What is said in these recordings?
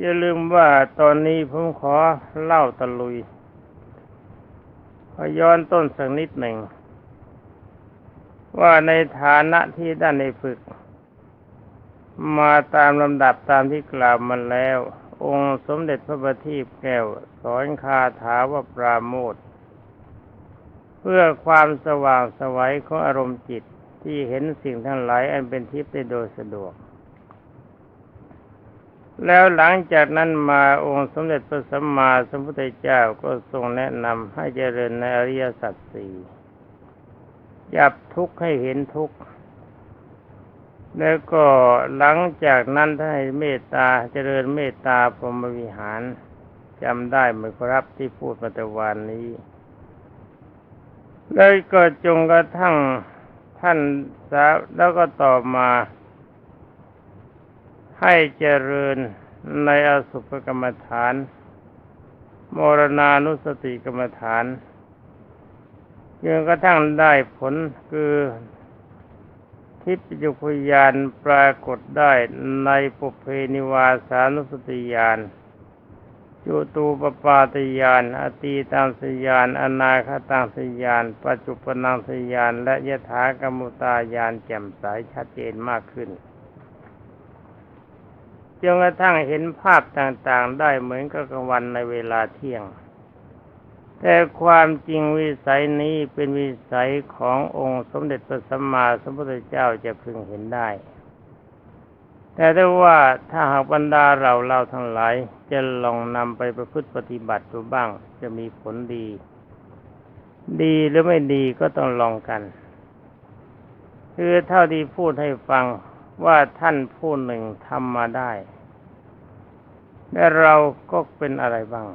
อย่าลืมว่าตอนนี้ผมขอเล่าตะลุยขอย้อนต้นสักนิดหนึ่ง ว่าในฐานะที่ด้านในฝึก มาตามลำดับตามที่กล่าวมาแล้ว องค์สมเด็จพระบัณฑิตแก้ว สอนคาถาว่าปราโมทเพื่อความสว่างสวัยของอารมณ์จิตที่เห็นสิ่งทั้งหลายอันเป็นทิพย์ได้โดยสะดวก แล้วหลังจากนั้นมาองค์สมเด็จพระสัมมาสัมพุทธเจ้าก็ทรงแนะนำให้เจริญในอริยสัจสี่จับทุกข์ให้เห็นทุกข์ แล้วก็หลังจากนั้นท่านให้เมตตาเจริญเมตตาพรหมวิหารจำได้ไหมครับที่พูดมาแต่วานนี้ แล้วก็จงกระทั่งท่านสาแล้วก็ต่อมา ให้เจริญในอสุภกรรมฐาน มรณานุสติกรรมฐานจนกระทั่งได้ผลคือทิพยุพยานปรากฏได้ในปุเพนิวาสานุสติยานจุตูปปาตยานอตีตังสยาน อนาคตังสยาน ปัจจุปนังสยาน และยถากรรมุตายานแจ่มใสชัดเจนมากขึ้น จนกระทั่งเห็นภาพต่างๆ ได้เหมือนกับกลางวันในเวลาเที่ยง แต่ความจริงวิสัยนี้เป็นวิสัยขององค์สมเด็จพระสัมมาสัมพุทธเจ้าจะพึงเห็นได้ แต่ถ้ว่าถ้าหากบรรดาเราเราทั้งหลายจะลองนำไปประพฤติปฏิบัติดูบ้าง จะมีผลดี ดีหรือไม่ดีก็ต้องลองกัน คือเท่าที่พูดให้ฟัง ว่าท่านผู้หนึ่งทำมาได้ และเราก็เป็นอะไรบ้าง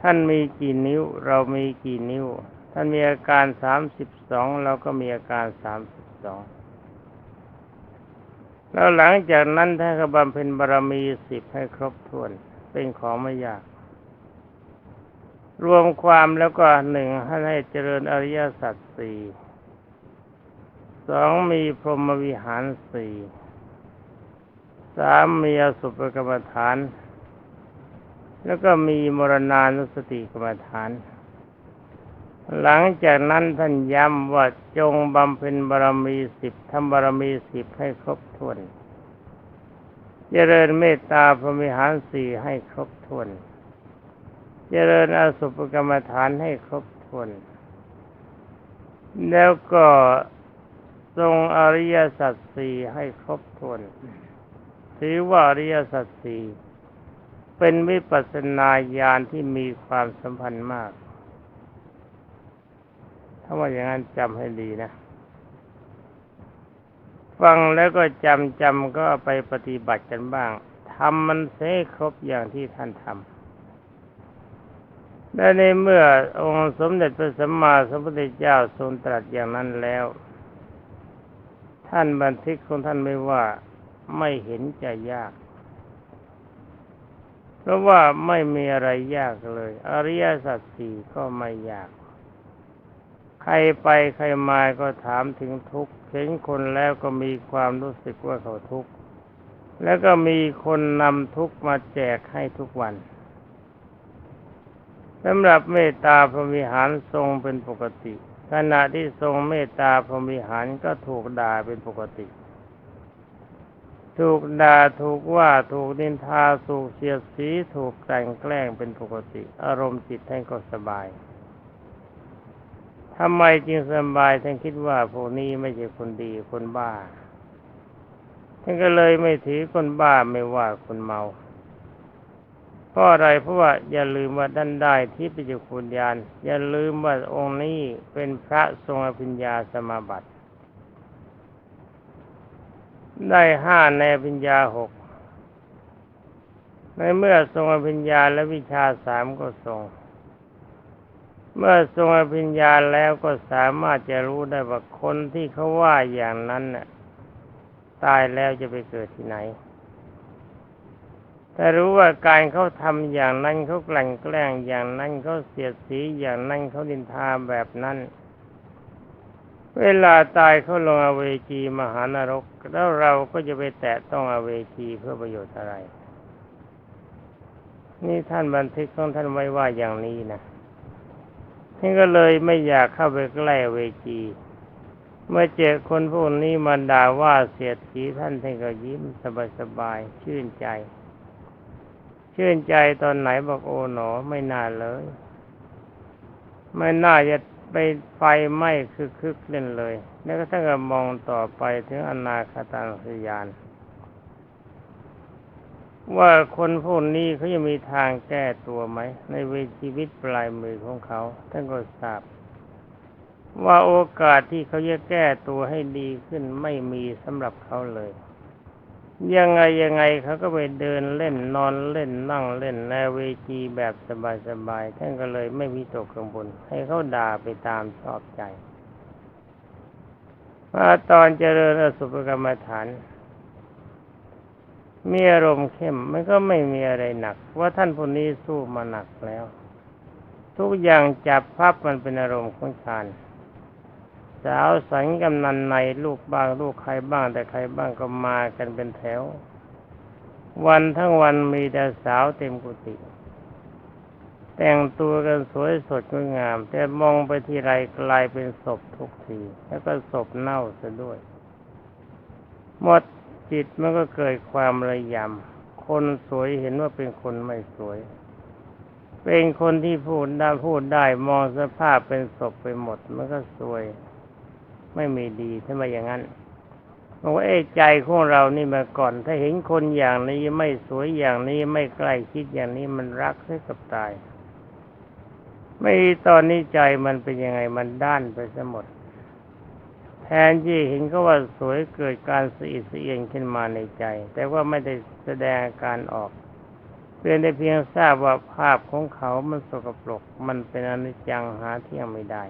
ท่านมีกี่นิ้ว เรามีกี่นิ้ว ท่านมีอาการสามสิบสองเราก็มีอาการสามสิบสองแล้วหลังจากนั้นท่านก็บำเพ็ญบารมีสิบให้ครบถ้วน เป็นของไม่ยาก รวมความแล้วก็หนึ่งให้เจริญอริยสัจสี่ สองมีพรหมวิหารสี่สามมีอสุภกรรมฐาน แล้วก็มีมรณานุสติกรรมฐาน หลังจากนั้นท่านย้ำว่าจงบำเพ็ญบารมีสิบทำบารมีสิบให้ครบถ้วน เจริญเมตตาพรหมิหารสี่ให้ครบถ้วน เจริญอสุภกรรมฐานให้ครบถ้วน แล้วก็ ทรงอริยสัจสี่ให้ครบถ้วนถือว่าอริยสัจสี่เป็นวิปัสสนาญาณที่มีความสัมพันธ์มาก ถ้าว่าอย่างนั้นจำให้ดีนะ ฟังแล้วก็จำจำก็ไปปฏิบัติกันบ้างทำมันเสครบอย่างที่ท่านทำและในเมื่อองค์สมเด็จพระสัมมาสัมพุทธเจ้าทรงตรัสอย่างนั้นแล้ว ท่านบันทึกของท่านไม่ว่าไม่เห็นจะยาก เพราะว่าไม่มีอะไรยากเลย อริยสัจสี่ก็ไม่ยาก ใครไปใครมาก็ถามถึงทุกข์เห็นคนแล้วก็มีความรู้สึกว่าเขาทุกข์แล้วก็มีคนนำทุกข์มาแจกให้ทุกวันสำหรับเมตตาพรหมิหารทรงเป็นปกติ ขณะที่ทรงเมตตาพรหมิหารก็ถูกด่าเป็นปกติ ถูกด่าถูกว่าถูกนินทาถูกเสียดสีถูกแต่งแกล้งเป็นปกติ อารมณ์จิตท่านก็สบายทำไมจึงสบายท่านคิดว่าพวกนี้ไม่ใช่คนดีคนบ้าท่านก็เลยไม่ถือคนบ้าไม่ว่าคนเมา เพราะอะไรเพราะว่าอย่าลืมว่าด้านได้ที่ปิจุคุณญาณอย่าลืมว่าองค์นี้เป็นพระทรงอภิญญาสมาบัติ ได้ห้าในอภิญญาหกในเมื่อทรงอภิญญาและวิชาสามก็ทรง เมื่อทรงอภิญญาแล้วก็สามารถจะรู้ได้ว่าคนที่เขาว่าอย่างนั้นน่ะตายแล้วจะไปเกิดที่ไหน แต่รู้ว่าการเขาทำอย่างนั้นเขาแกล้งแกล้งอย่างนั้นเขาเสียดสีอย่างนั้นเขาดินทาแบบนั้น เวลาตายเขาลงอเวจีมหานรก แล้วเราก็จะไปแตะต้องอเวจีเพื่อประโยชน์อะไร นี่ท่านบันทึกของท่านไว้ว่าอย่างนี้นะท่านก็เลยไม่อยากเข้าไปใกล้เวจี เมื่อเจอคนพวกนี้มาด่าว่าเสียดสีท่านท่านก็ยิ้มสบายๆชื่นใจ ชื่นใจตอนไหนบอกโอ๋หนอไม่น่าเลย ไม่น่าจะไปไฟไหม้คือคึกเล่นเลย แล้วก็ท่าก็มองต่อไปถึงอนาคตังสยาน ว่าคนพวกนี้เขาจะมีทางแก้ตัวไหม ในเวชีวิตปลายมือของเขาท่านก็ทราบ ว่าโอกาสที่เขาจะแก้ตัวให้ดีขึ้นไม่มีสำหรับเขาเลย ยังไงยังไงเขาก็ไปเดินเล่นนอนเล่นนั่งเล่นในเวทีแบบสบายๆท่านก็เลยไม่มีตกกังวลให้เขาด่าไปตามชอบใจมาตอนเจริญอสุภกรรมฐานมีอารมณ์เข้มมันก็ไม่มีอะไรหนัก ว่าท่านผู้นี้สู้มาหนักแล้ว ทุกอย่างจับพับมันเป็นอารมณ์ของฌาน สาวสังกำนันในลูกบ้างลูกใครบ้างแต่ใครบ้างก็มากันเป็นแถว วันทั้งวันมีแต่สาวเต็มกุฏิแต่งตัวกันสวยสดงดงาม แต่มองไปที่ไรกลายเป็นศพทุกที แล้วก็ศพเน่าซะด้วย หมดจิตมันก็เกิดความระยำ คนสวยเห็นว่าเป็นคนไม่สวย เป็นคนที่พูดได้พูดได้มองสภาพเป็นศพไปหมด มันก็สวย ไม่มีดีถ้ามอย่างนั้นบอกว่าเอ้ใจของเรานี่มาก่อน ถ้าเห็นคนอย่างนี้ไม่สวยอย่างนี้ไม่ใกล้ชิดอย่างนี้มันรักเสียกับตาย ไม่ตอนนี้ใจมันเป็นยังไงมันด้านไปซะหมด แทนที่เห็นก็ว่าสวยเกิดการสะอิดสะเอียนขึ้นมาในใจ แต่ว่าไม่ได้แสดงอาการออกเพียงแต่เพียงทราบว่าภาพของเขามันสกปรกมันเป็นอนิจจังหาเที่ยงไม่ได้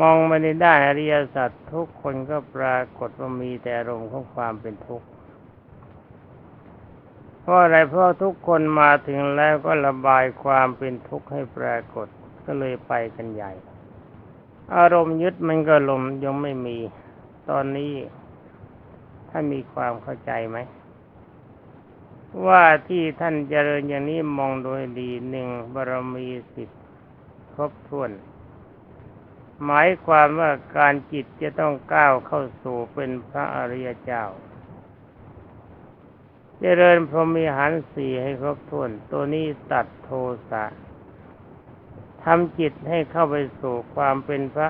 มองมาในด้านอริยสัจทุกคนก็ปรากฏว่ามีแต่อารมณ์ของความเป็นทุกข์เพราะอะไรเพราะทุกคนมาถึงแล้วก็ระบายความเป็นทุกข์ให้ปรากฏก็เลยไปกันใหญ่ อารมณ์ยึดมันก็ลมยังไม่มี ตอนนี้ท่านมีความเข้าใจไหมว่าที่ท่านเจริญอย่างนี้มองโดยดีหนึ่งบารมีสิบครบถ้วน หมายความว่าการจิตจะต้องก้าวเข้าสู่เป็นพระอริยเจ้าจเจริญพรหมีหารสี่ให้ครบถ้วน ตัวนี้ตัดโทสะทำจิตให้เข้าไปสู่ความเป็นพระ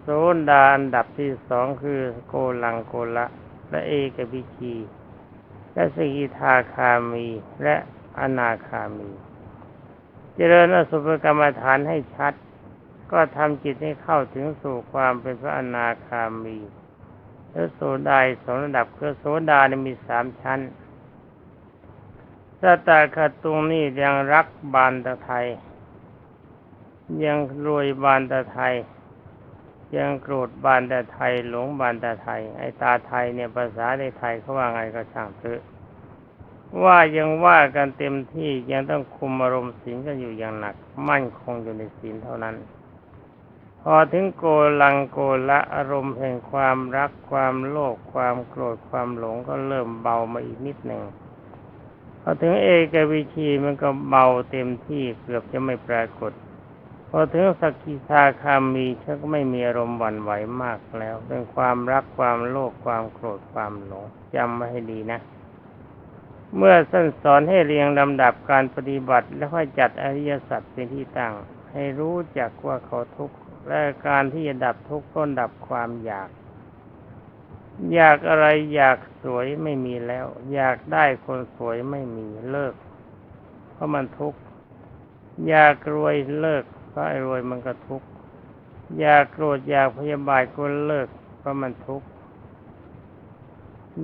โสดาอันดับที่สองคือโกลังโกละและเอกบิชีและสกิทาคามีและอนาคามีจเจริญอสุภกรรมฐานให้ชัด ก็ทำจิตให้เข้าถึงสู่ความเป็นพระอนาคามีและโสดาสองระดับคือโสดาเนี่ยมีสามชั้นสตาคตุงนี่ยังรักบานตะไทย ยังรวยบานตะไทย ยังโกรธบานตะไทย หลงบานตะไทย ไอตาไทยเนี่ยภาษาในไทยเขาว่าไงก็ช่างเถอะว่ายังว่ากันเต็มที่ยังต้องคุมอารมณ์ศีลกันอยู่อย่างหนัก มั่นคงอยู่ในศีลเท่านั้น พอถึงโกลังโกละอารมณ์แห่งความรักความโลภความโกรธความหลงก็เริ่มเบามาอีกนิดหนึ่งพอถึงเอกวิชีมันก็เบาเต็มที่เกือบจะไม่ปรากฏ พอถึงสักิทาคามีฉันก็ไม่มีอารมณ์หวั่นไหวมากแล้ว เป็นความรักความโลภความโกรธความหลงจำไว้ให้ดีนะ เมื่อสั้นสอนให้เรียงลำดับการปฏิบัติ แล้วค่อยจัดอริยสัจเป็นที่ตั้งให้รู้จักว่าเขาทุกข์ และการที่จะดับทุกข์ก็ดับความอยาก อยากอะไรอยากสวยไม่มีแล้ว อยากได้คนสวยไม่มีเลิก เพราะมันทุกข์อยากรวยเลิก เพราะไอ้รวยมันก็ทุกข์อยากโกรธอยากพยาบาทก็เลิก เพราะมันทุกข์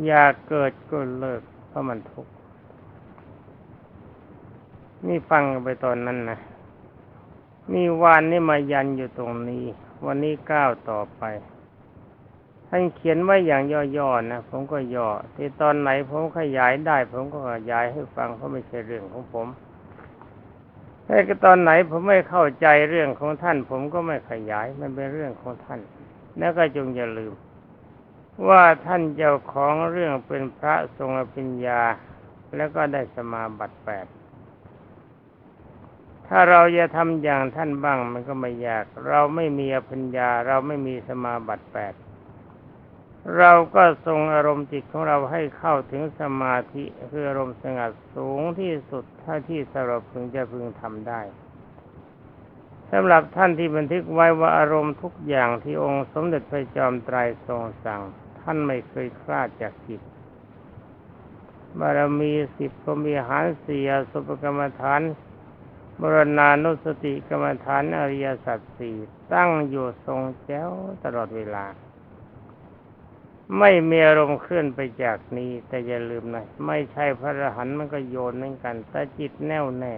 อยากเกิดก็เลิก เพราะมันทุกข์นี่ฟังไปตอนนั้นนะ นี่วานนี่มายันอยู่ตรงนี้ วันนี้ก้าวต่อไปท่านเขียนไว้อย่างย่อๆนะผมก็ย่อที่ตอนไหนผมขยายได้ ผมก็ขยายให้ฟังเพราะไม่ใช่เรื่องของผมแต่ตอนไหนผมไม่เข้าใจเรื่องของท่าน ผมก็ไม่ขยายมันเป็นเรื่องของท่าน แล้วก็จงอย่าลืม ว่าท่านเจ้าของเรื่องเป็นพระทรงอภิญญา แล้วก็ได้สมาบัติแปด ถ้าเราจะทำอย่างท่านบ้างมันก็ไม่ยาก เราไม่มีอภิญญา เราไม่มีสมาบัติแปดเราก็ทรงอารมณ์จิตของเราให้เข้าถึงสมาธิคืออารมณ์สงัดสูงที่สุดเท่าที่สำหรับพึงจะพึงทำได้สำหรับท่านที่บันทึกไว้ว่าอารมณ์ทุกอย่างที่องค์สมเด็จพระจอมไตรทรงสั่ง ท่านไม่เคยคลาดจากจิตบารมีสิบพรหมีหารสี่อสุปกรรมฐาน บรณานุสติกรรมฐานอริยสัจสี่ตั้งอยู่ทรงแจ้วตลอดเวลา ไม่มีอารมณ์เคลื่อนไปจากนี้ แต่อย่าลืมนะไม่ใช่พระอรหันต์มันก็โยนเหมือนกันแต่จิตแน่วแน่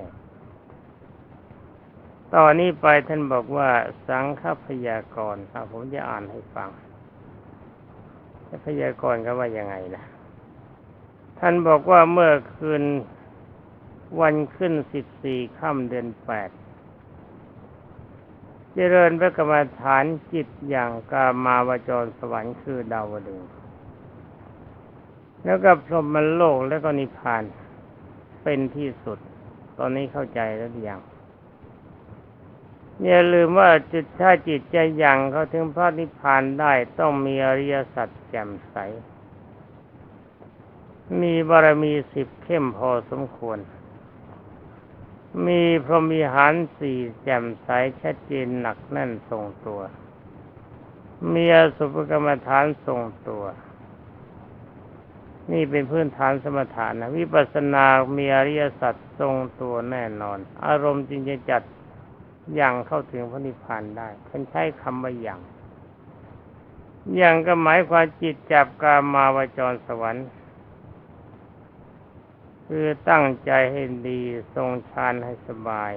ตอนนี้ไปท่านบอกว่าสังฆพยากรณ์ผมจะอ่านให้ฟังพยากรณ์เขาว่ายังไงนะท่านบอกว่าเมื่อคืน วันขึ้นสิบสี่ค่ำเดือนแปดเจริญพระกรรมฐานจิตอย่างกามาวจรสวรรค์คือดาวดึงแล้วก็พรหมโลกแล้วก็นิพพานเป็นที่สุด ตอนนี้เข้าใจแล้วอยังอย่าลืมว่าจิตถ้าจิตใจยังเขาถึงพระนิพพานได้ต้องมีอริยสัจแจ่มใส มีบารมีสิบเข้มพอสมควร มีพรหมีหารสี่แจ่มใสชัดเจนหนักแน่นทรงตัว มีอสุภกรรมฐานทรงตัว นี่เป็นพื้นฐานสมถะนะวิปัสสนา มีอริยสัจทรงตัวแน่นอน อารมณ์จึงจะจัดอย่างเข้าถึงพระนิพพานได้ท่านใช้คำว่าอย่าง อย่างก็หมายความจิตจับกามาวจรสวรรค์ คือตั้งใจให้ดีทรงฌานให้สบาย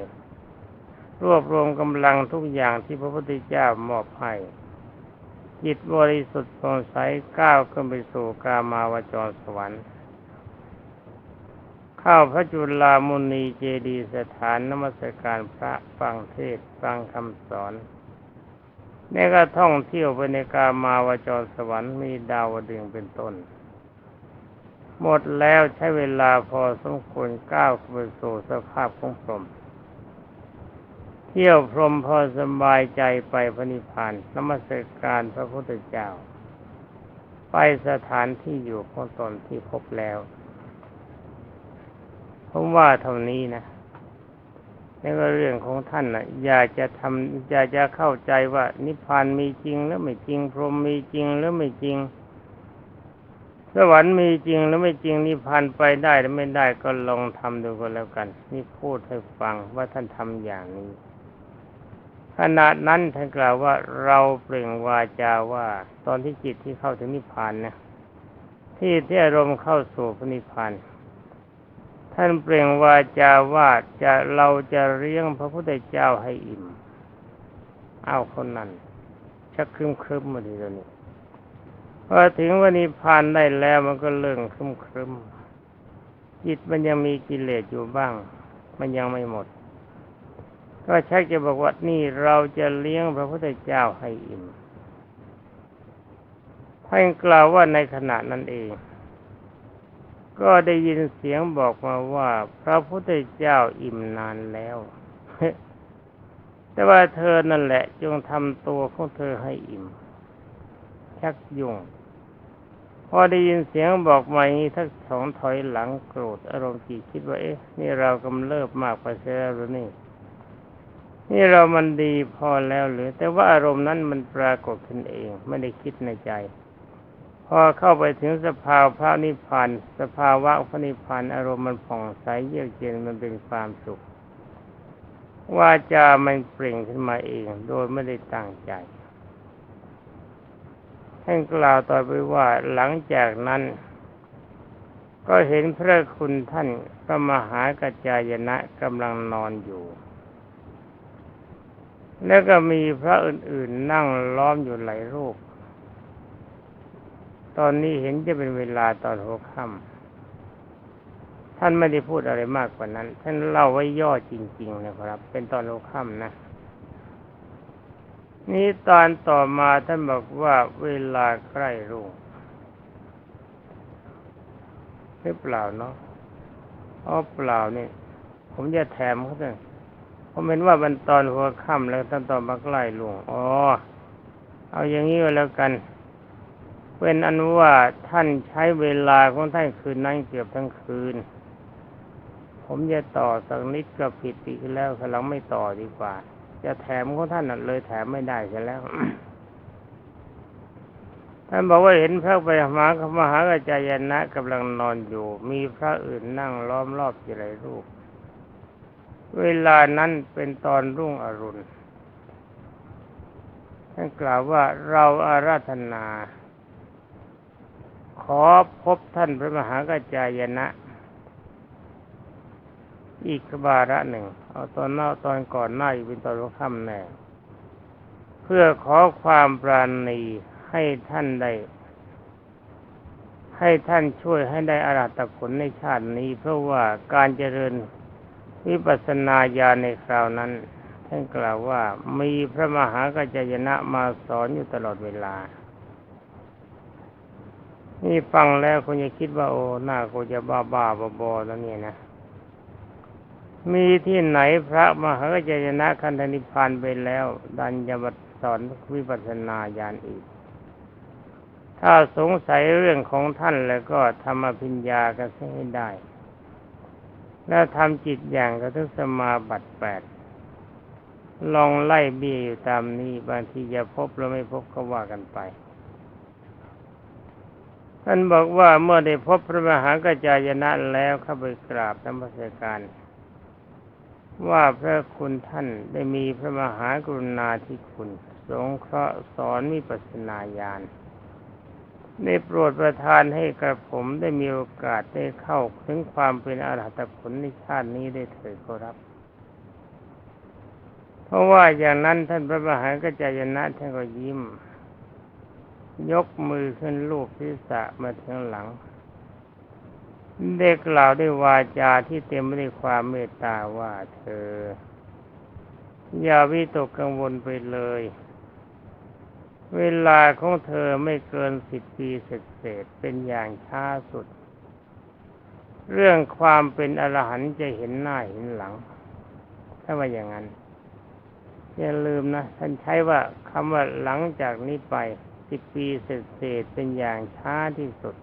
รวบรวมกำลังทุกอย่างที่พระพุทธเจ้ามอบให้จิตบริสุทธิ์สงใสก้าวขึ้นไปสู่กามาวจรสวรรค์ เข้าพระจุลามุนีเจดีสถานนมัสการพระฟังเทศฟังคำสอนนี่ก็ท่องเที่ยวไปในกามาวจรสวรรค์มีดาวดึงเป็นต้น หมดแล้วใช้เวลาพอสมควรก้าวไปสู่สภาพของพรหมเที่ยวพรหมพอสบายใจไปพระนิพพานนมัสการพระพุทธเจ้า ไปสถานที่อยู่ของตนที่พบแล้วผมว่าเท่านี้นะนี่ก็เรื่องของท่านนะอยากจะทำอยากจะเข้าใจว่านิพพานมีจริงหรือไม่จริง พรหมมีจริงหรือไม่จริง สวรรค์มีจริงหรือไม่จริงนิพพานไปได้หรือไม่ได้ก็ลองทำดูก็แล้วกัน นี่พูดให้ฟังว่าท่านทำอย่างนี้ขณะนั้นท่านกล่าวว่าเราเปล่งวาจาว่า ตอนที่จิตที่เข้าถึงนิพพานนะที่ที่อารมณ์เข้าสู่พระนิพพานท่านเปล่งวาจาว่าจะเราจะเลี้ยงพระพุทธเจ้าให้อิ่ม เอาคนนั้นชักครึมครึมมาดีแล้วนี่ พอถึงวันนี้ผ่านได้แล้วมันก็เลื่องครึมครึมจิตมันยังมีกิเลสอยู่บ้าง มันยังไม่หมด ก็ชักจะบอกว่านี่เราจะเลี้ยงพระพุทธเจ้าให้อิ่มท่านกล่าวว่าในขณะนั้นเอง ก็ได้ยินเสียงบอกมาว่า พระพุทธเจ้าอิ่มนานแล้ว แต่ว่าเธอนั่นแหละ จงทำตัวของเธอให้อิ่ม ชักยุ่ง พอได้ยินเสียงบอกมาอย่างนี้ทักสองถอยหลังโกรธอารมณ์จิตคิดว่าเอ๊ะนี่เรากำเริบมากไปเสียหรือนี่ นี่เรามันดีพอแล้วหรือ แต่ว่าอารมณ์นั้นมันปรากฏขึ้นเอง ไม่ได้คิดในใจ พอเข้าไปถึงสภาวะพระนิพพานสภาวะพระนิพพานอารมณ์มันผ่องใสเยือกเย็นมันเป็นความสุขว่าจะมันเปล่งขึ้นมาเอง โดยไม่ได้ตั้งใจ ท่านกล่าวต่อไปว่าหลังจากนั้น ก็เห็นพระคุณท่านพระมหากัจจายนะกำลังนอนอยู่ แล้วก็มีพระอื่นๆนั่งล้อมอยู่หลายรูป ตอนนี้เห็นจะเป็นเวลาตอนหัวค่ำท่านไม่ได้พูดอะไรมากกว่านั้น ท่านเล่าไว้ย่อจริง ๆ นะครับ เป็นตอนหัวค่ำนะ นี้ตอนต่อมาท่านบอกว่าเวลาใกล้รุ่งหรือเปล่าเนาะอ๋อเปล่านี่ ผมจะแถมเขาเลยผมเห็นว่ามันตอนหัวค่ำแล้วท่านตอนมาใกล้ลุงอ๋อเอาอย่างนี้ก็แล้วกันเป็นอันว่าท่านใช้เวลาของท่านคืนนั้นเกือบทั้งคืน ผมจะต่อสักนิดก็ผิดอีกแล้วขลังไม่ต่อดีกว่า จะแถมของท่านเลยแถมไม่ได้เสียแล้ว ท่านบอกว่าเห็นพระไปหามหากระจายนะกำลังนอนอยู่ มีพระอื่นนั่งล้อมรอบจิไรรูป เวลานั้นเป็นตอนรุ่งอรุณท่านกล่าวว่าเราอาราธนา ขอพบท่านพระมหากระจายนะ อีกบาระหนึ่ง เอาตอนหน้าตอนก่อนหน้าอีกเป็นตอนรุ่งค่ำแน่เพื่อขอความปราณีให้ท่านได้ให้ท่านช่วยให้ได้อารัตผลในชาตินี้ เพราะว่าการเจริญวิปัสสนาญาณในคราวนั้น ท่านกล่าวว่ามีพระมหากัจจายนะมาสอนอยู่ตลอดเวลา นี่ฟังแล้วคงจะคิดว่าโอ้หน้าคงจะบ้าบ้าบอบอแล้วเนี่ยนะ มีที่ไหนพระมหากัจจายนะคันธนิพานไปแล้ว ดันจะมาสอนวิปัสสนาญาณอีก ถ้าสงสัยเรื่องของท่านแล้วก็ทำอภิญญากันให้ได้ แล้วทำจิตอย่างกระทึกสมาบัติแปดลองไล่เบี้ยอยู่ตามนี้ บางทีจะพบหรือไม่พบก็ว่ากันไปท่านบอกว่าเมื่อได้พบพระมหากระจายนะแล้วเข้าไปกราบธรรมสการ ว่าพระคุณท่านได้มีพระมหากรุณาธิคุณ สงเคราะห์สอนวิปัสสนาญาณได้โปรดประทานให้กระผมได้มีโอกาสได้เข้าถึงความเป็นอรหัตผลในชาตินี้ได้เถิดขอรับ เพราะว่าอย่างนั้นท่านพระมหากรจายนะท่านก็ยิ้ม ยกมือขึ้นลูบศีรษะมาถึงหลัง ได้กล่าวด้วยวาจาที่เต็มไปด้วยความเมตตาว่าเธอ อย่าวิตกกังวลไปเลย เวลาของเธอไม่เกินสิบปีเศษๆเป็นอย่างช้าสุด เรื่องความเป็นอรหันต์จะเห็นหน้าเห็นหลัง ถ้าว่าอย่างนั้น อย่าลืมนะ ท่านใช้ว่าคำว่าหลังจากนี้ไปสิบปีเศษๆเป็นอย่างช้าที่สุด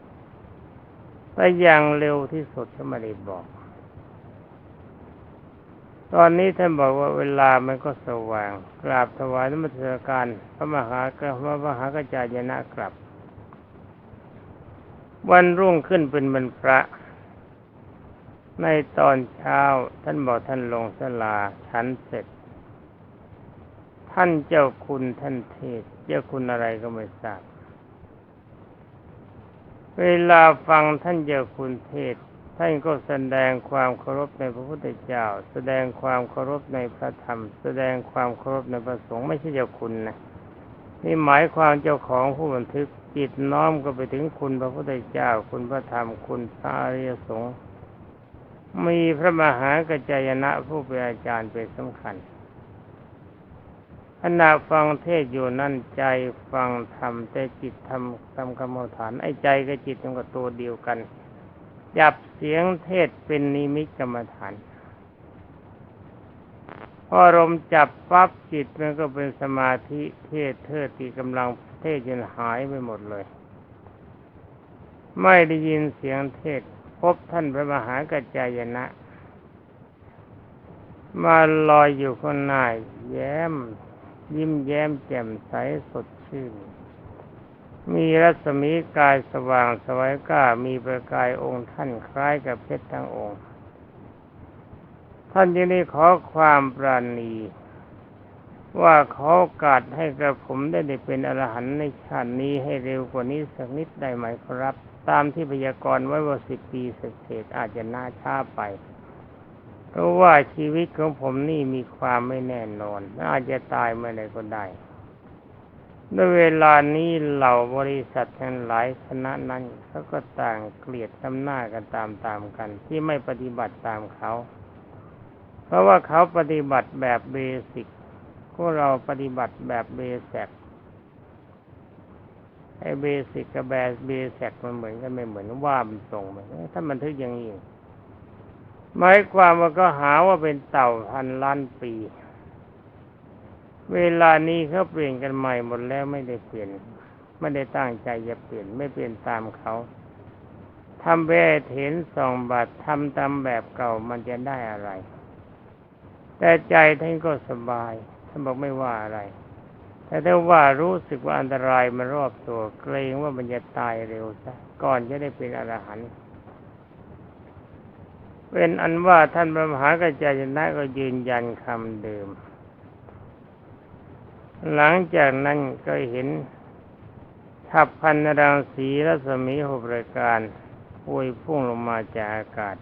ไปอย่างเร็วที่สุดก็ไม่ได้บอก ตอนนี้ท่านบอกว่าเวลามันก็สว่าง กราบถวายนมัสการพระมหากรพระมหากจายนะกลับ วันรุ่งขึ้นเป็นวันพระ ในตอนเช้าท่านบอกท่านลงสลาฉันเสร็จ ท่านเจ้าคุณท่านเทศ เจ้าคุณอะไรก็ไม่ทราบ เวลาฟังท่านเจ้าคุณเทศ ท่านก็แสดงความเคารพในพระพุทธเจ้า แสดงความเคารพในพระธรรม แสดงความเคารพในพระสงฆ์ไม่ใช่เจ้าคุณนะนี่หมายความเจ้าของผู้บันทึกจิตน้อมก็ไปถึงคุณพระพุทธเจ้า คุณพระธรรม คุณพระอริยสงฆ์มีพระมหากระจายนะผู้เป็นอาจารย์เป็นสำคัญ ขณะฟังเทศอยู่นั่นใจฟังธรรมแต่จิตทำทำกรรมฐาน ไอ้ใจกับจิตมันก็ตัวเดียวกัน จับเสียงเทศเป็นนิมิตกรรมฐานพอลมจับปั๊บจิตมันก็เป็นสมาธิเทศเทศที่กำลังเทศจนหายไปหมดเลย ไม่ได้ยินเสียงเทศ พบท่านพระมหากัจจายนะ มาลอยอยู่ข้างหน้าแย้ม ยิ้มแย้มแจ่มใสสดชื่น มีรัศมีกายสว่างสวัยก้ามีประกายองค์ท่านคล้ายกับเพชรทั้งองค์ ท่านยังได้ขอความปราณี ว่าขอโอกาสให้กระผมได้ได้เป็นอรหันต์ในชาตินี้ให้เร็วกว่านี้สักนิดได้ไหมครับ ตามที่พยากรณ์ไว้ว่าสิบปีเศษๆอาจจะน่าช้าไป เพราะว่าชีวิตของผมนี่มีความไม่แน่นอนอาจจะตายเมื่อใดก็ได้ด้วยเวลานี้เหล่าบริษัททั้งหลายคณะนั้นเขาก็ต่างเกลียดตำหน้ากันตามๆกัน ที่ไม่ปฏิบัติตามเขา เพราะว่าเขาปฏิบัติแบบเบสิกพวกเราปฏิบัติแบบเบสแสกไอ้เบสิกกับแบบเบสแสกมันเหมือนกันไม่เหมือนว่ามันตรงไหมถ้ามันทึกอย่างนี้ หมายความว่าก็หาว่าเป็นเต่าพันล้านปี เวลานี้เขาเปลี่ยนกันใหม่หมดแล้วไม่ได้เปลี่ยนไม่ได้ตั้งใจจะเปลี่ยนไม่เปลี่ยนตามเขาทำแบบเห็นสองบาททำตามแบบเก่ามันจะได้อะไร แต่ใจท่านก็สบายท่านบอกไม่ว่าอะไร แต่ถ้าว่ารู้สึกว่าอันตรายมันรอบตัวเกรงว่ามันจะตายเร็วซะก่อนจะได้เป็นอรหันต์ เป็นอันว่าท่านพระมหากระจายนะก็ยืนยันคำเดิม หลังจากนั้นก็เห็นขับพันรังสีรัศมีหกรายการพวยพุ่งลงมาจากอากาศ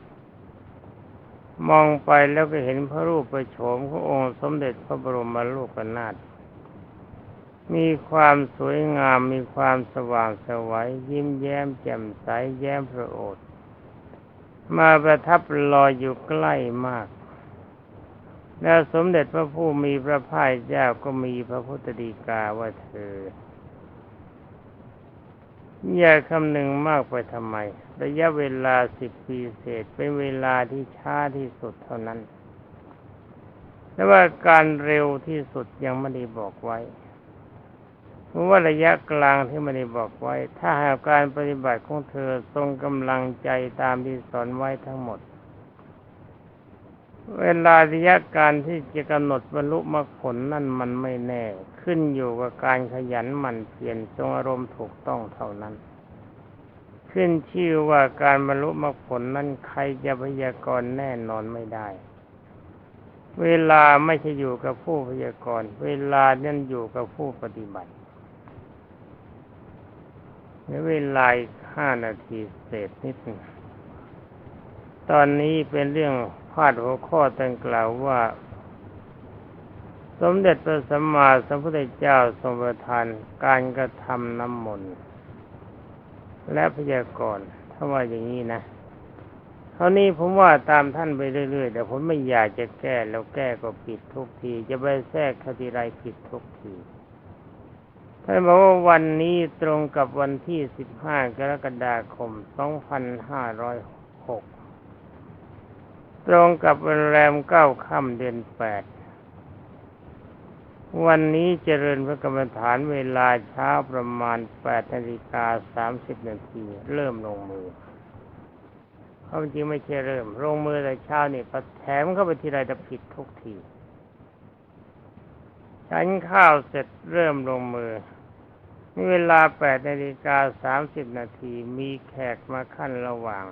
มองไปแล้วก็เห็นพระรูปประโฉมขององค์สมเด็จพระบรมโลกนาถมีความสวยงามมีความสว่างสวัยยิ้มแย้มแจ่มใสแย้มพระโอษฐ์ มาประทับลอยอยู่ใกล้มาก แล้วสมเด็จพระผู้มีพระภาคเจ้าก็มีพระพุทธดีกาว่าเธอ อย่าคำหนึ่งมากไปทำไม ระยะเวลาสิบปีเศษเป็นเวลาที่ช้าที่สุดเท่านั้นแต่ว่าการเร็วที่สุดยังไม่ได้บอกไว้ เพราะว่าระยะกลางที่ไม่ได้บอกไว้ ถ้าหากการปฏิบัติของเธอทรงกำลังใจตามที่สอนไว้ทั้งหมด เวลาระยะการที่จะกำหนดบรรลุมรรคผลนั่นมันไม่แน่ ขึ้นอยู่กับการขยันหมั่นเพียรทรงอารมณ์ถูกต้องเท่านั้น ขึ้นชื่อว่าการบรรลุมรรคผลนั้นใครจะพยากรณ์แน่นอนไม่ได้เวลาไม่ใช่อยู่กับผู้พยากรณ์ เวลานั่นอยู่กับผู้ปฏิบัติ ในเวลาห้านาทีเศษนิดนึงตอนนี้เป็นเรื่องพาดหัวข้อตั้งกล่าวว่า สมเด็จพระสัมมาสัมพุทธเจ้าทรงประทานการกระทำน้ำมนต์และพยากรณ์ถ้าว่าอย่างนี้นะครานี้ผมว่าตามท่านไปเรื่อยๆแต่ผมไม่อยากจะแก้แล้วแก้ก็ผิดทุกที จะไปแทรกคติไรผิดทุกที ท่านบอกว่าวันนี้ตรงกับวันที่ 15 กรกฎาคม 2506 ตรงกับวันแรมเก้าค่ำเดือนแปด วันนี้เจริญพระกรรมฐานเวลาเช้าประมาณ8นาฬิกา30นาที เริ่มลงมือเขาจริงไม่ใช่เริ่มลงมือแต่เช้านี่พอแถมเข้าไปทีไรจะผิดทุกที ฉันข้าวเสร็จเริ่มลงมือ เวลาแปดนาฬิกาสามสิบนาทีมีแขกมาขั้นระหว่าง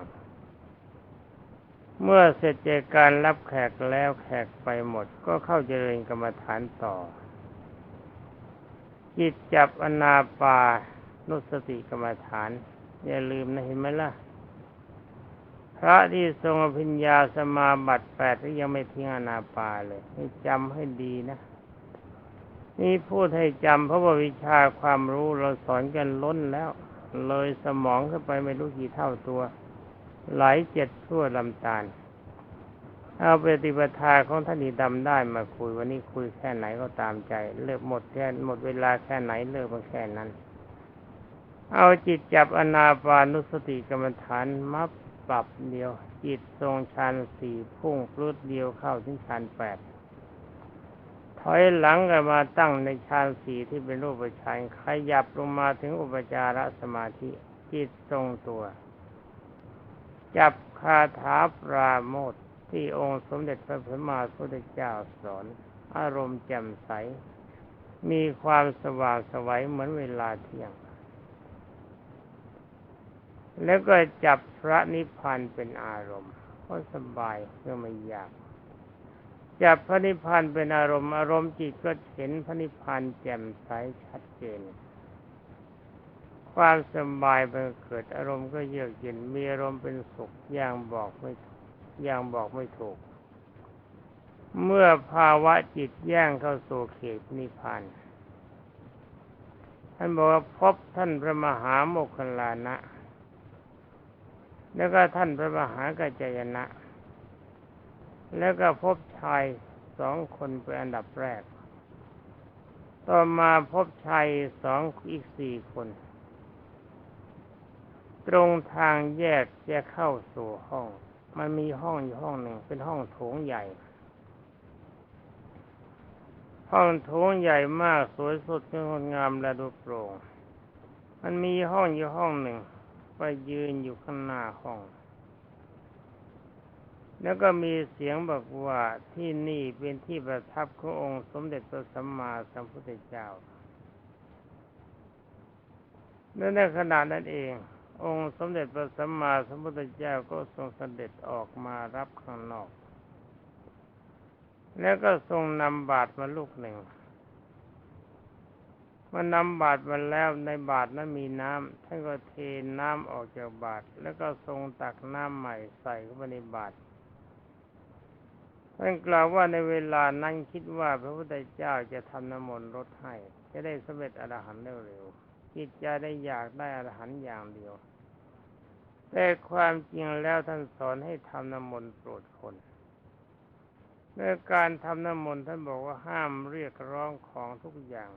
เมื่อเสร็จจากการรับแขกแล้วแขกไปหมด ก็เข้าเจริญกรรมฐานต่อ จิตจับอนาปานุสติกรรมฐาน อย่าลืมนะเห็นไหมล่ะ พระที่ทรงอภิญญาสมาบัติแปดที่ยังไม่ทิ้งอนาปาเลย ให้จำให้ดีนะ นี่พูดให้จำเพราะว่าวิชาความรู้เราสอนกันล้นแล้ว เลยสมองขึ้นไปไม่รู้กี่เท่าตัว หลายเจ็ดทั่วลำตาล เอาปฏิปทาของท่านีดำได้มาคุยวันนี้คุยแค่ไหนก็ตามใจ เลิกหมดแค่หมดเวลาแค่ไหนเลิกมาแค่นั้น เอาจิตจับอนาปานุสติกรรมฐานมับปรับเดียว จิตทรงฌานสี่พุ่งพลุดเดียวเข้าถึงฌานแปด ถอยหลังกันมาตั้งในฌานสี่ที่เป็นรูปฌานขยับลงมาถึงอุปจารสมาธิจิตทรงตัว จับคาถาปราโมทที่องค์สมเด็จพระพุทธมาพุทธเจ้าสอน อารมณ์แจ่มใส มีความสว่างสวัยเหมือนเวลาเที่ยง แล้วก็จับพระนิพพานเป็นอารมณ์ก็สบายก็ไม่ยาก จับพระนิพพานเป็นอารมณ์อารมณ์จิตก็เห็นพระนิพพานแจ่มใสชัดเจน ความสบายมันเกิดอารมณ์ก็เยือกเย็นมีอารมณ์เป็นสุขอย่างบอกไม่อย่างบอกไม่ถูก เมื่อภาวะจิตแย่งเข้าสู่เขตนิพพานท่านบอกว่าพบท่านพระมหาโมคคลานะ แล้วก็ท่านพระมหากัจจยนะ แล้วก็พบชายสองคนเป็นอันดับแรก ต่อมาพบชายสองอีกสี่คน ตรงทางแยกจะเข้าสู่ห้อง มันมีห้องอยู่ห้องหนึ่ง เป็นห้องโถงใหญ่ ห้องโถงใหญ่มากสวยสดงดงามและดูโปร่ง มันมีห้องอยู่ห้องหนึ่ง ไปยืนอยู่ข้างหน้าห้อง แล้วก็มีเสียงบอกว่าที่นี่เป็นที่ประทับขององค์สมเด็จพระสัมมาสัมพุทธเจ้าและในขณะนั้นเอง องค์สมเด็จพระสัมมาสัมพุทธเจ้าก็ทรงเสด็จออกมารับข้างนอก แล้วก็ทรงนำบาตรมาลูกหนึ่งมันนำบาตรมาแล้วในบาตรนั้นมีน้ำท่านก็เทน้ำออกจากบาตรแล้วก็ทรงตักน้ำใหม่ใส่เข้าไปในบาตร ท่านกล่าวว่าในเวลานั้นคิดว่าพระพุทธเจ้าจะทำน้ำมนต์ลดให้ จะได้สำเร็จอรหันต์เร็วๆจิตใจได้อยากได้อรหันต์อย่างเดียว แต่ความจริงแล้วท่านสอนให้ทำน้ำมนต์โปรดคนในการทำน้ำมนต์ท่านบอกว่าห้ามเรียกร้องของทุกอย่าง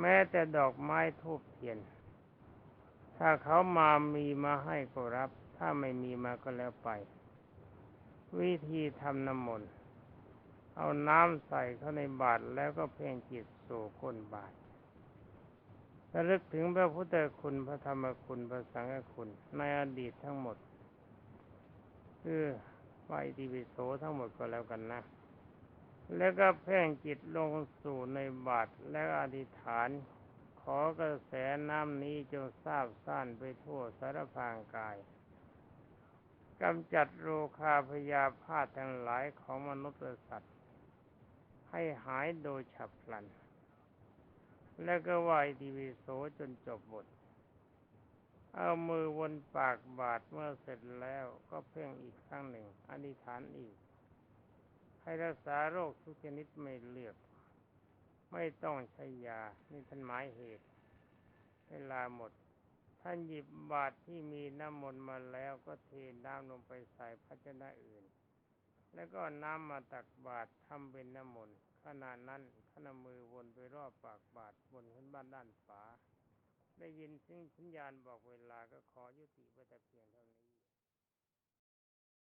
แม้แต่ดอกไม้ทูบเทียน ถ้าเขามามีมาให้ก็รับ ถ้าไม่มีมาก็แล้วไป วิธีทำน้ำมนต์เอาน้ำใส่เข้าในบาตรแล้วก็เพ่งจิตสู่ก้นบาตรระลึกถึงพระพุทธคุณพระธรรมคุณพระสังฆคุณในอดีตทั้งหมด คือไวติวิโสทั้งหมดก็แล้วกันนะ แล้วก็เพ่งจิตลงสู่ในบาตรแล้วอธิษฐาน ขอกระแสน้ำนี้จงทราบซ่านไปทั่วสารพางกาย กำจัดโรคาพยาพาธทั้งหลายของมนุษย์และสัตว์ ให้หายโดยฉับพลัน แล้วก็ไหวทีวีโสจนจบบท เอามือวนปากบาดเมื่อเสร็จแล้วก็เพ่งอีกครั้งหนึ่งอธิษฐานอีก ให้รักษาโรคทุกชนิดไม่เลือก ไม่ต้องใช้ยา นี่ท่านหมายเหตุ เวลาหมด ท่านหยิบบาตรที่มีน้ำมนต์มาแล้วก็เทน้ำลงไปใส่ภาชนะอื่น แล้วก็น้ำมาตักบาตรทำเป็นน้ำมนต์ขณะนั้นท่านมือวนไปรอบปากบาตรบนขึ้นบ้านด้านฝาได้ยินซึ่งสัญญาณบอกเวลาก็ขอยุติไว้แต่เพียงเท่านี้